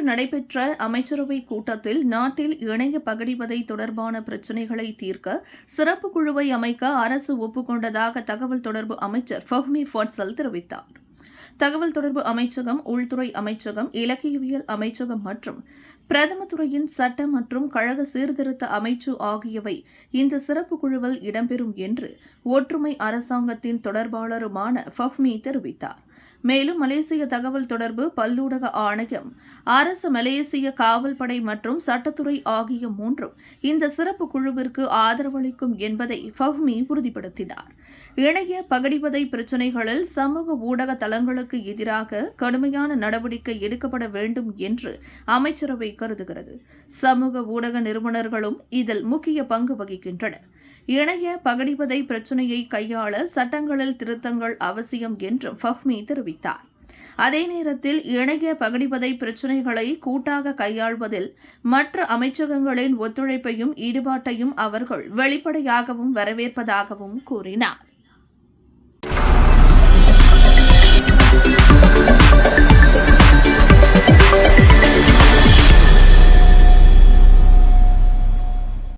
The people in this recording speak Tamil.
நடைபெற்ற அமைச்சரவை கூட்டத்தில் நாட்டில் இணைய பகடிவதை தொடர்பான பிரச்சினைகளை தீர்க்க சிறப்பு குழுவை அமைக்க அரசு ஒப்புக்கொண்டதாக தகவல் தொடர்பு அமைச்சர் ஃபஹ்மி ஃபாட்சல் தெரிவித்தார். தகவல் தொடர்பு அமைச்சகம் உள்துறை அமைச்சகம் இலக்கியவியல் அமைச்சகம் மற்றும் பிரதம துறையின் சட்ட மற்றும் கழக சீர்திருத்த அமைச்சு ஆகியவை இந்த சிறப்பு குழுவில் இடம்பெறும் என்று ஒற்றுமை அரசாங்கத்தின் தொடர்பாளருமான ஃபஹ்மி தெரிவித்தார். மேலும் மலேசிய தகவல் தொடர்பு பல்லூடக ஆணையம் அரசு மலேசிய காவல்படை மற்றும் சட்டத்துறை ஆகிய மூன்றும் இந்த சிறப்பு குழுவிற்கு ஆதரவளிக்கும் என்பதை ஃபஹ்மி உறுதிப்படுத்தினார். இணைய பகடிவதை பிரச்சினைகளில் சமூக ஊடக தளங்களுக்கு எதிராக கடுமையான நடவடிக்கை எடுக்கப்பட வேண்டும் என்று அமைச்சரவை கருதுகிறது. சமூக ஊடக நிறுவனர்களும் இதில் முக்கிய பங்கு வகிக்கின்றனர். இணைய பகடிவதை பிரச்சினையை கையாள சட்டங்களில் திருத்தங்கள் அவசியம் என்றும் ஃபஹ்மி தெரிவித்தார். அதே நேரத்தில் இணைய பகிடிப்பதை பிரச்சினைகளை கூட்டாக கையாள்வதில் மற்ற அமைச்சகங்களின் ஒத்துழைப்பையும் ஈடுபாட்டையும் அவர்கள் வெளிப்படையாகவும் வரவேற்பதாகவும் கூறினார்.